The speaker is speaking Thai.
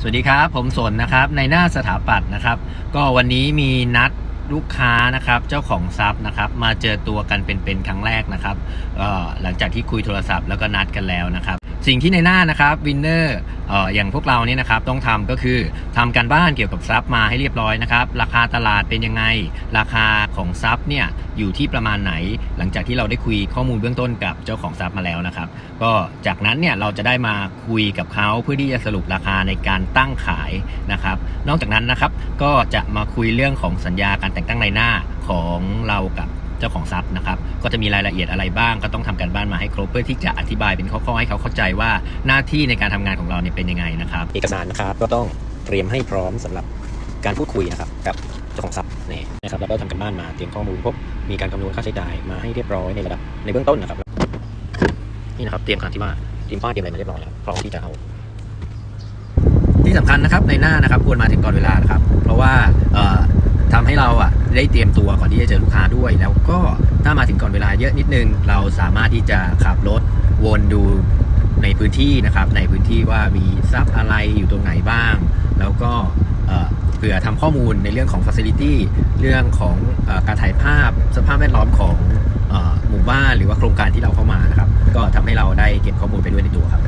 สวัสดีครับ ผมสนนะครับในหน้าสถาปัตย์นะครับ ก็วันนี้มีนัดลูกค้านะครับเจ้าของทรัพย์นะครับมาเจอตัวกันเป็นๆครั้งแรกนะครับก็หลังจากที่คุยโทรศัพท์แล้วก็นัดกันแล้วนะครับ สิ่งที่ในหน้านะครับวินเนอร์อย่างพวกเราเนี่ยนะครับต้องทำก็คือทำการบ้านเกี่ยวกับทรัพย์มาให้เรียบร้อยนะครับ ราคาตลาดเป็นยังไง ราคาของทรัพย์เนี่ยอยู่ที่ประมาณไหน หลังจากที่เราได้คุยข้อมูลเบื้องต้นกับเจ้าของทรัพย์มาแล้วนะครับ ก็จากนั้นเนี่ยเราจะได้มาคุยกับเขาเพื่อที่จะสรุปราคาในการตั้งขายนะครับ นอกจากนั้นนะครับก็จะมาคุยเรื่องของสัญญาการแต่งตั้งในหน้าของเรากับ เจ้าของทรัพย์นะครับ ก็จะมีรายละเอียดอะไรบ้าง ก็ต้องทำการบ้านมาให้ครบเพื่อที่จะอธิบายเป็นข้อๆให้เขาเข้าใจว่าหน้าที่ในการทำงานของเราเนี่ยเป็นยังไงนะครับ เอกสารนะครับก็ต้องเตรียมให้พร้อมสำหรับการพูดคุยนะครับกับเจ้าของทรัพย์นี่นะครับแล้วก็ทำกันบ้านมาเตรียมข้อมูลพบมีการคำนวณค่าใช้จ่ายมาให้เรียบร้อยในระดับในเบื้องต้นนะครับนี่นะครับเตรียมการที่ว่าเตรียมป้ายเตรียมอะไรมาเรียบร้อยแล้วพร้อมที่จะเอา ที่สำคัญนะครับในหน้านะครับควรมาถึงก่อนเวลานะครับ เพราะว่าเอ่อทำให้เราอะ ได้เตรียมตัวก่อนที่จะเจอลูกค้าด้วย แล้วก็ถ้ามาถึงก่อนเวลาเยอะนิดนึง เราสามารถที่จะขับรถวนดูในพื้นที่นะครับ ในพื้นที่ว่ามีทรัพย์อะไรอยู่ตรงไหนบ้าง แล้วก็เอ่อเผื่อทำข้อมูลในเรื่องของ Facility เรื่องของอการถ่ายภาพสภาพแวดล้อมของอหมู่บ้านหรือว่าโครงการที่เราเข้ามานะครับ ก็ทำให้เราได้เก็บข้อมูลไปด้วยในตัวครับ